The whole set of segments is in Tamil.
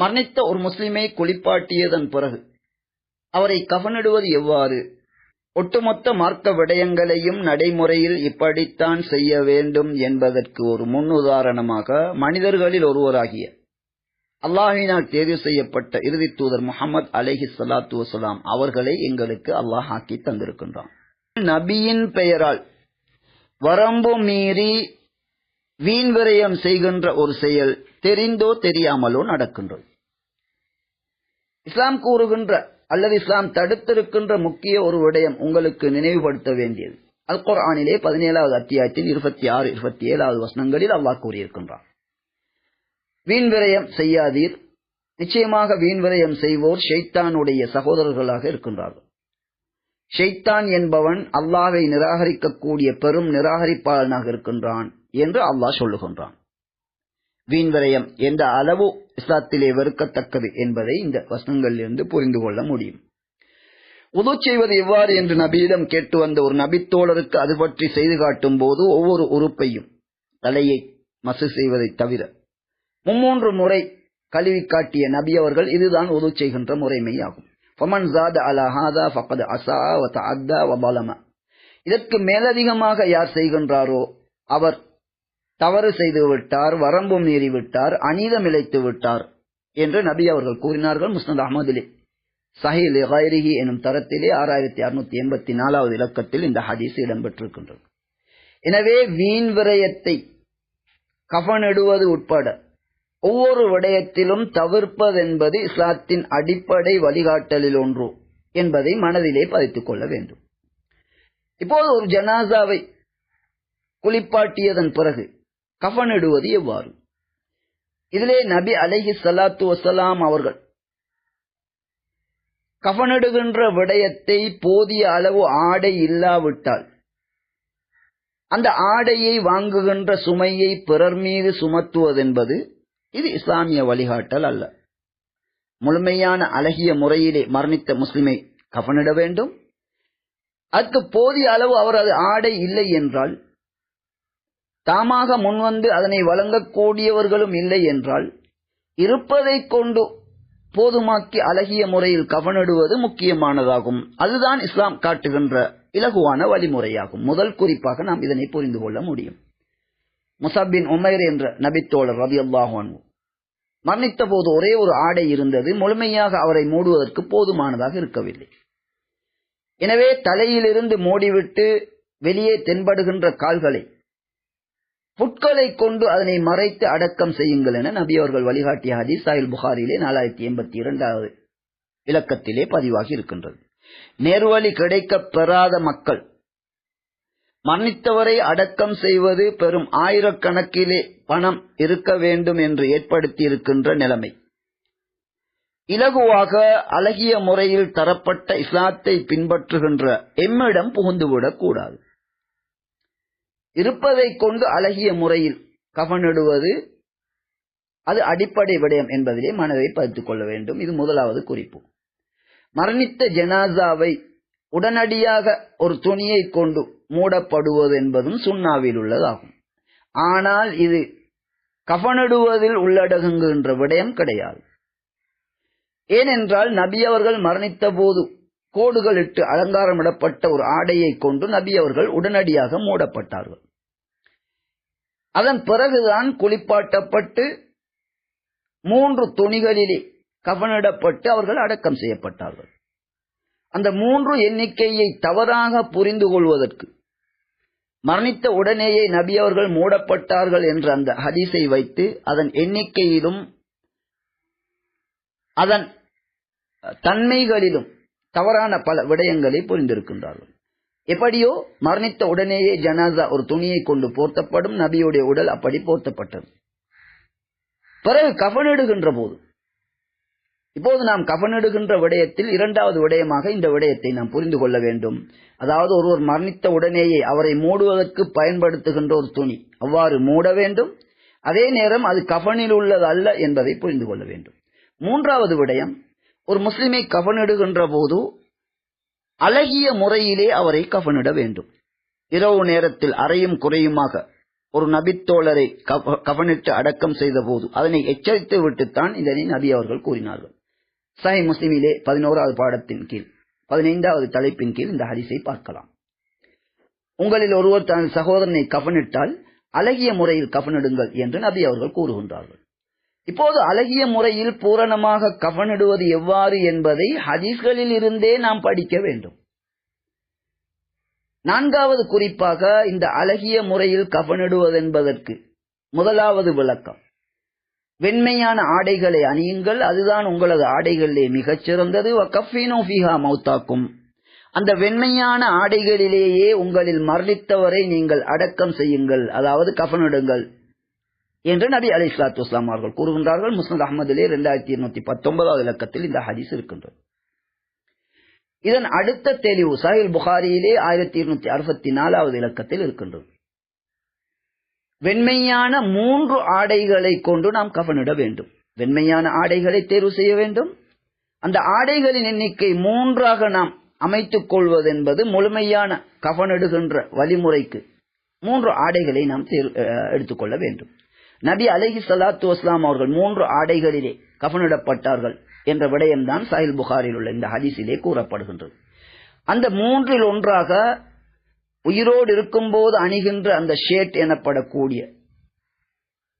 மரணித்த ஒரு முஸ்லிமை குளிப்பாட்டியதன் பிறகு அவரை கவனிடுவது எவ்வாறு? ஒட்டுமொத்த மார்க்க விடயங்களையும் நடைமுறையில் இப்படித்தான் செய்ய வேண்டும் என்பதற்கு ஒரு முன்னுதாரணமாக மனிதர்களில் ஒருவராகிய அல்லாஹினால் தேர்வு செய்யப்பட்ட இறுதி தூதர் முகமது அலஹி சலாத்து வசலாம் அவர்களை எங்களுக்கு அல்லாஹ் ஆக்கி தந்திருக்கின்றான். நபியின் பெயரால் வரம்பு மீறி வீண் விரயம் செய்கின்ற ஒரு செயல் தெரிந்தோ தெரியாமலோ நடக்கின்றது. இஸ்லாம் கூறுகின்ற அல்லது இஸ்லாம் தடுத்திருக்கின்ற முக்கிய ஒரு விடயம் உங்களுக்கு நினைவுபடுத்த வேண்டியது. அல் குரானிலே பதினேழாவது அத்தியாயத்தின் இருபத்தி ஆறு இருபத்தி ஏழாவது வசனங்களில் அல்லாஹ் கூறியிருக்கின்றான். வீண் விரயம் செய்யாதீர். நிச்சயமாக வீண் விரயம் செய்வோர் ஷெய்தானுடைய சகோதரர்களாக இருக்கின்றார்கள். ஷெய்தான் என்பவன் அல்லாஹை நிராகரிக்கக்கூடிய பெரும் நிராகரிப்பாளனாக இருக்கின்றான் என்று அல்லாஹ் சொல்லுகின்றான். வீண்வரையம் எந்த அளவு இஸ்லாத்திலே வெறுக்கத்தக்கது என்பதை இந்த வசனங்களிலிருந்து புரிந்து கொள்ள முடியும். உது செய்வது எவ்வாறு என்று நபியிடம் கேட்டு வந்த ஒரு நபித்தோழருக்கு அது பற்றி செய்து காட்டும் போது ஒவ்வொரு உறுப்பையும் தலையை மசு செய்வதை தவிர மும்மூன்று முறை கழுவி காட்டிய நபி அவர்கள் இதுதான் உது செய்கின்ற முறைமையாகும். அசா இதற்கு மேலதிகமாக யார் செய்கின்றாரோ அவர் தவறு செய்து விட்டார் வரம்பு மீறி விட்டார் அநீதம் இழைத்து விட்டார் என்று நபி அவர்கள் கூறினார்கள் முஸ்னத் அஹமதிலே. சஹில் ஹைரிஹி எனும் தரத்திலே ஆறாயிரத்தி அறுநூத்தி எண்பத்தி நாலாவது இலக்கத்தில் இந்த ஹதீஸ் இடம்பெற்றிருக்கின்றது. எனவே வீண் விரயத்தை கஃனிடுவது உட்பட ஒவ்வொரு விடயத்திலும் தவிர்ப்பதென்பது இஸ்லாத்தின் அடிப்படை வழிகாட்டலில் ஒன்று என்பதை மனதிலே பதித்துக் கொள்ள வேண்டும். இப்போது ஒரு ஜனாசாவை குளிப்பாட்டியதன் பிறகு கஃனிடுவது எவ்வாறு? இதிலே நபி அலஹி சலாத்து வசலாம் அவர்கள் கஃனிடுகின்ற விடயத்தை போதிய அளவு ஆடை இல்லாவிட்டால் அந்த ஆடையை வாங்குகின்ற சுமையை பிறர் மீது சுமத்துவதென்பது இது இஸ்லாமிய வழிகாட்டல் அல்ல. முழுமையான அழகிய முறையிலே மரணித்த முஸ்லிமை கஃனிட வேண்டும். அதற்கு போதிய அளவு அவரது ஆடை இல்லை என்றால் தாமாக முன்வந்து அதனை வழங்கக்கூடியவர்களும் இல்லை என்றால் இருப்பதை கொண்டு போதுமாக்கி அழகிய முறையில் கவனிடுவது முக்கியமானதாகும். அதுதான் இஸ்லாம் காட்டுகின்ற இலகுவான வழிமுறையாகும். முதல் குறிப்பாக நாம் இதனை புரிந்து கொள்ள முடியும். முசாபின் உமைர் என்ற நபித்தோழர் ரவி அல்லாஹான் மரணித்த போது ஒரே ஒரு ஆடை இருந்தது. முழுமையாக அவரை மூடுவதற்கு போதுமானதாக இருக்கவில்லை. எனவே தலையிலிருந்து மூடிவிட்டு வெளியே தென்படுகின்ற கால்களை புட்களை கொண்டு அதனை மறைத்து அடக்கம் செய்யுங்கள் என நபி அவர்கள் வழிகாட்டிய ஹதீஸ் சாயில் புகாரிலே நாலாயிரத்தி எண்பத்தி இரண்டாவது இலக்கத்திலே பதிவாகி இருக்கின்றது. நேர்வழி கிடைக்க பெறாத மக்கள் மன்னித்தவரை அடக்கம் செய்வது பெரும் ஆயிரக்கணக்கிலே பணம் இருக்க வேண்டும் என்று ஏற்படுத்தி இருக்கின்ற நிலைமை. இலகுவாக அழகிய முறையில் தரப்பட்ட இஸ்லாத்தை பின்பற்றுகின்ற எம்மிடம் புகுந்துவிடக் கூடாது. இருப்பதை கொண்டு அழகிய முறையில் கவனிடுவது அது அடிப்படை விடயம் என்பதிலே மனதை பதித்துக் கொள்ள வேண்டும். இது முதலாவது குறிப்பு. மரணித்த ஜனாசாவை உடனடியாக ஒரு துணியை கொண்டு மூடப்படுவது என்பதும் சுண்ணாவில் உள்ளதாகும். ஆனால் இது கஃனிடுவதில் உள்ளடங்குகின்ற விடயம் கிடையாது. ஏனென்றால் நபி அவர்கள் மரணித்த போது கோடுகளிட்டு அலங்காரமிடப்பட்ட ஒரு ஆடையை கொண்டு நபி அவர்கள் உடனடியாக மூடப்பட்டார்கள். அதன் பிறகுதான் குளிப்பாட்டப்பட்டு மூன்று துணிகளிலே கவனிடப்பட்டு அவர்கள் அடக்கம் செய்யப்பட்டார்கள். அந்த மூன்று எண்ணிக்கையை தவறாக புரிந்து கொள்வதற்கு மரணித்த உடனேயே நபி அவர்கள் மூடப்பட்டார்கள் என்ற அந்த ஹதீஸை வைத்து அதன் எண்ணிக்கையிலும் அதன் தன்மைகளிலும் தவறான பல விடயங்களை புரிந்திருக்கின்றார்கள். எப்படியோ மரணித்த உடனேயே ஜனாசா ஒரு துணியை கொண்டு போர்த்தப்படும் நபியுடைய உடல் அப்படி போர்த்தப்பட்டது. பிறகு கஃனிடுகின்ற போது இப்போது நாம் கஃனிடுகின்ற விடயத்தில் இரண்டாவது விடயமாக இந்த விடயத்தை நாம் புரிந்து கொள்ள வேண்டும். அதாவது ஒருவர் மரணித்த உடனேயே அவரை மூடுவதற்கு பயன்படுத்துகின்ற ஒரு துணி அவ்வாறு மூட வேண்டும். அதே நேரம் அது கஃனில் உள்ளது அல்ல என்பதை புரிந்து கொள்ள வேண்டும். மூன்றாவது விடயம் ஒரு முஸ்லிமை கவனிடுகின்ற போது அழகிய முறையிலே அவரை கவனிட வேண்டும். இரவு நேரத்தில் அறையும் குறையுமாக ஒரு நபித்தோழரை கவனிட்டு அடக்கம் செய்த போது அதனை எச்சரித்து விட்டுத்தான் இதனை நபி அவர்கள் கூறினார்கள். சஹி முஸ்லிமிலே பதினோராவது பாடத்தின் கீழ் பதினைந்தாவது தலைப்பின் கீழ் இந்த ஹரிசை பார்க்கலாம். உங்களில் ஒருவர் தனது சகோதரனை கவனிட்டால் அழகிய முறையில் கவனிடுங்கள் என்று நபி அவர்கள் கூறுகின்றார்கள். இப்போது அழகிய முறையில் பூரணமாக கவனிடுவது எவ்வாறு என்பதை ஹதீஸ்களில் இருந்தே நாம் படிக்க வேண்டும். நான்காவது குறிப்பாக இந்த அழகிய முறையில் கவனிடுவதென்பதற்கு முதலாவது விளக்கம். வெண்மையான ஆடைகளை அணியுங்கள். அதுதான் உங்களது ஆடைகளிலே மிகச் சிறந்தது. மௌத்தாக்கும். அந்த வெண்மையான ஆடைகளிலேயே உங்களில் மரணித்தவரை நீங்கள் அடக்கம் செய்யுங்கள். அதாவது கஃனிடுங்கள் என்று நபி அலி இஸ்லாத்து இஸ்லாம் அவர்கள் கூறுகின்றார்கள். முஸ்லிம் அஹமதிலே இரண்டாயிரத்தி இருநூத்தி பத்தொன்பதாவது இலக்கத்தில் இந்த ஹதீஸ் இருக்கின்றது. இதன் அடுத்த தெளிவு சாஹில் புகாரியிலே ஆயிரத்தி இருநூத்தி அறுபத்தி நாலாவது இலக்கத்தில் இருக்கின்றது. வெண்மையான மூன்று ஆடைகளை கொண்டு நாம் கவனிட வேண்டும். வெண்மையான ஆடைகளை தேர்வு செய்ய வேண்டும். அந்த ஆடைகளின் எண்ணிக்கை மூன்றாக நாம் அமைத்துக் கொள்வது என்பது முழுமையான கவனிடுகின்ற வழிமுறைக்கு மூன்று ஆடைகளை நாம் எடுத்துக்கொள்ள வேண்டும். நபி அலஹி சலாத்து வஸ்லாம் அவர்கள் மூன்று ஆடைகளிலே கவனிடப்பட்டார்கள் என்ற விடயம்தான் சாஹில் புகாரில் உள்ள இந்த ஹதீஸிலே கூறப்படுகின்றது. அந்த மூன்றில் ஒன்றாக உயிரோடு இருக்கும்போது அணிகின்ற அந்த ஷேட் எனப்படக்கூடிய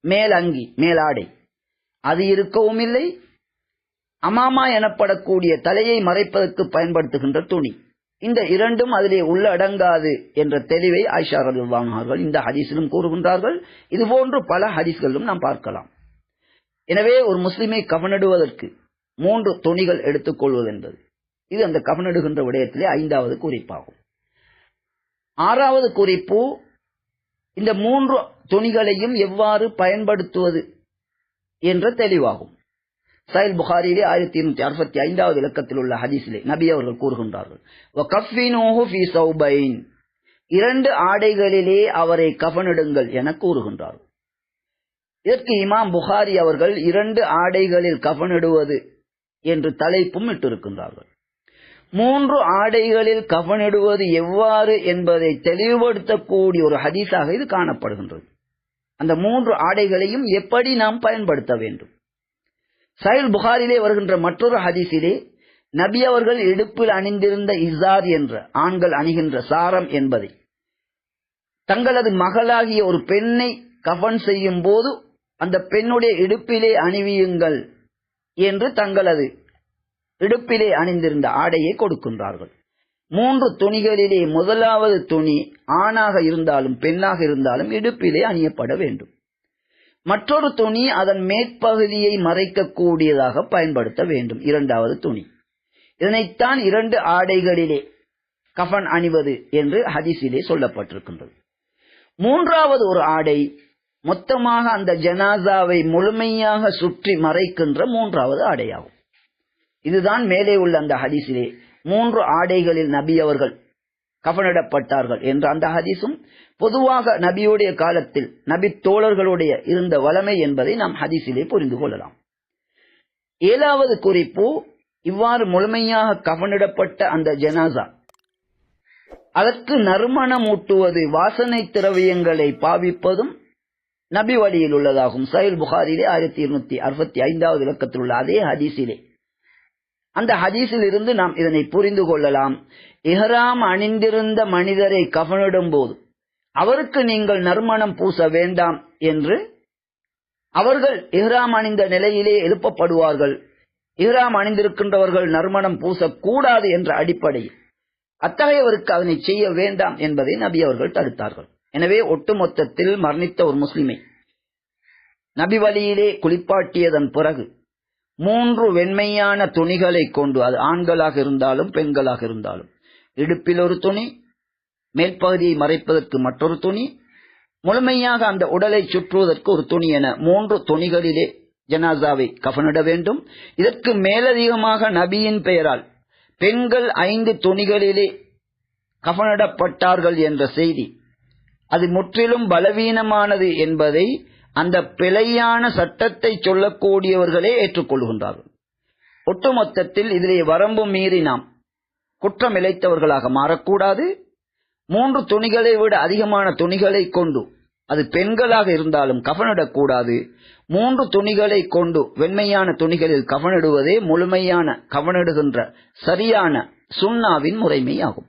மேலங்கி மேலாடை. அது இருக்கவும் இல்லை அமாமா எனப்படக்கூடிய தலையை மறைப்பதற்கு பயன்படுத்துகின்ற துணி. இந்த இரண்டும் அதிலே உள்ளடங்காது என்ற தெளிவை ஆயிஷா ரதுல்லான் இந்த ஹதீஸிலும் கூறுகின்றார்கள். இதுபோன்று பல ஹதீஸ்களிலும் நாம் பார்க்கலாம். எனவே ஒரு முஸ்லிமை கவனிடுவதற்கு மூன்று துணிகள் எடுத்துக்கொள்வது என்பது. இது அந்த கவனிடுகின்ற விடயத்திலே ஐந்தாவது குறிப்பாகும். ஆறாவது குறிப்பு இந்த மூன்று துணிகளையும் எவ்வாறு பயன்படுத்துவது என்ற தெளிவாகும். சைல் புகாரிலே ஆயிரத்தி இருநூத்தி அறுபத்தி ஐந்தாவது இலக்கத்தில் உள்ள ஹதீஸிலே நபி அவர்கள் கூறுகின்றார்கள். இரண்டு ஆடைகளிலே அவரை கவனிடுங்கள் என கூறுகின்றார்கள். இதற்கு இமாம் புகாரி அவர்கள் இரண்டு ஆடைகளில் கவனிடுவது என்று தலைப்பும் இட்டிருக்கின்றார்கள். மூன்று ஆடைகளில் கவனிடுவது எவ்வாறு என்பதை தெளிவுபடுத்தக்கூடிய ஒரு ஹதீஸாக இது காணப்படுகின்றது. அந்த மூன்று ஆடைகளையும் எப்படி நாம் பயன்படுத்த வேண்டும்? சைல் புகாரிலே வருகின்ற மற்றொரு ஹதீஸிலே நபி அவர்கள் இடுப்பில் அணிந்திருந்த இசார் என்ற ஆண்கள் அணிகின்ற சாரம் என்பதை. தங்களது மகளாகிய ஒரு பெண்ணை கஃபன் செய்யும் போது அந்த பெண்ணுடைய இடுப்பிலே அணிவியுங்கள் என்று தங்களது இடுப்பிலே அணிந்திருந்த ஆடையை கொடுக்கின்றார்கள். மூன்று துணிகளிலே முதலாவது துணி ஆணாக இருந்தாலும் பெண்ணாக இருந்தாலும் இடுப்பிலே அணியப்பட வேண்டும். மற்றொரு துணி அதன் மேற்பகுதியை மறைக்கக்கூடியதாக பயன்படுத்த வேண்டும். இரண்டாவது துணி. இதனைத்தான் இரண்டு ஆடைகளிலே கஃபன் அணிவது என்று ஹதிசிலே சொல்லப்பட்டிருக்கின்றது. மூன்றாவது ஒரு ஆடை மொத்தமாக அந்த ஜனாசாவை முழுமையாக சுற்றி மறைக்கின்ற மூன்றாவது ஆடையாகும். இதுதான் மேலே உள்ள அந்த ஹதீஸிலே மூன்று ஆடைகளில் நபி அவர்கள் கஃனிடப்பட்டார்கள் என்ற அந்த ஹதீஸும் பொதுவாக நபியுடைய காலத்தில் நபி தோழர்களுடைய இருந்த வளமை என்பதை நாம் ஹதீஸிலே புரிந்து கொள்ளலாம். ஏழாவது குறிப்பு இவ்வாறு முழுமையாக கவனிடப்பட்ட அந்த ஜனாசா. அதற்கு நறுமணம் ஊட்டுவது வாசனை திரவியங்களை பாவிப்பதும் நபி வழியில் உள்ளதாகும். சயில் புகாரிலே ஆயிரத்தி இருநூத்தி அறுபத்தி ஐந்தாவது இலக்கத்தில் உள்ள அதே ஹதீஸிலே. அந்த ஹதீஸில் இருந்து நாம் இதனை புரிந்து கொள்ளலாம். இஹ்ராம் அணிந்திருந்த மனிதரை கவனிடும் போது அவருக்கு நீங்கள் நறுமணம் பூச வேண்டாம் என்று அவர்கள் இஹ்ராம் அணிந்த நிலையிலே எழுப்பப்படுவார்கள். இஹ்ராம் அணிந்திருக்கின்றவர்கள் நறுமணம் பூசக்கூடாது என்ற அடிப்படையில் அத்தகையவருக்கு அதனை செய்ய வேண்டாம் என்பதை நபி அவர்கள் தடுத்தார்கள். எனவே ஒட்டுமொத்தத்தில் மரணித்த ஒரு முஸ்லிமை நபி வழியிலே குளிப்பாட்டியதன் பிறகு மூன்று வெண்மையான துணிகளை கொண்டு அது ஆண்களாக இருந்தாலும் பெண்களாக இருந்தாலும் இடுப்பில் ஒரு துணி மேற்பகுதியை மறைப்பதற்கு மற்றொரு துணி முழுமையாக அந்த உடலை சுற்றுவதற்கு ஒரு துணி என மூன்று துணிகளிலே ஜனாசாவை கஃனிட வேண்டும். இதற்கு மேலதிகமாக நபியின் பெயரால் பெண்கள் ஐந்து துணிகளிலே கஃனிடப்பட்டார்கள் என்ற செய்தி. அது முற்றிலும் பலவீனமானது என்பதை அந்த பிழையான சட்டத்தை சொல்லக்கூடியவர்களே ஏற்றுக்கொள்கின்றார்கள். ஒட்டுமொத்தத்தில் இதிலே வரம்பு மீறி நாம் குற்றம் இழைத்தவர்களாக மாறக்கூடாது. மூன்று துணிகளை விட அதிகமான துணிகளை கொண்டு அது பெண்களாக இருந்தாலும் கவனிடக்கூடாது. மூன்று துணிகளை கொண்டு வெண்மையான துணிகளில் கவனிடுவதே முழுமையான கவனிடுகின்ற சரியான சுண்ணாவின் முறைமையாகும்.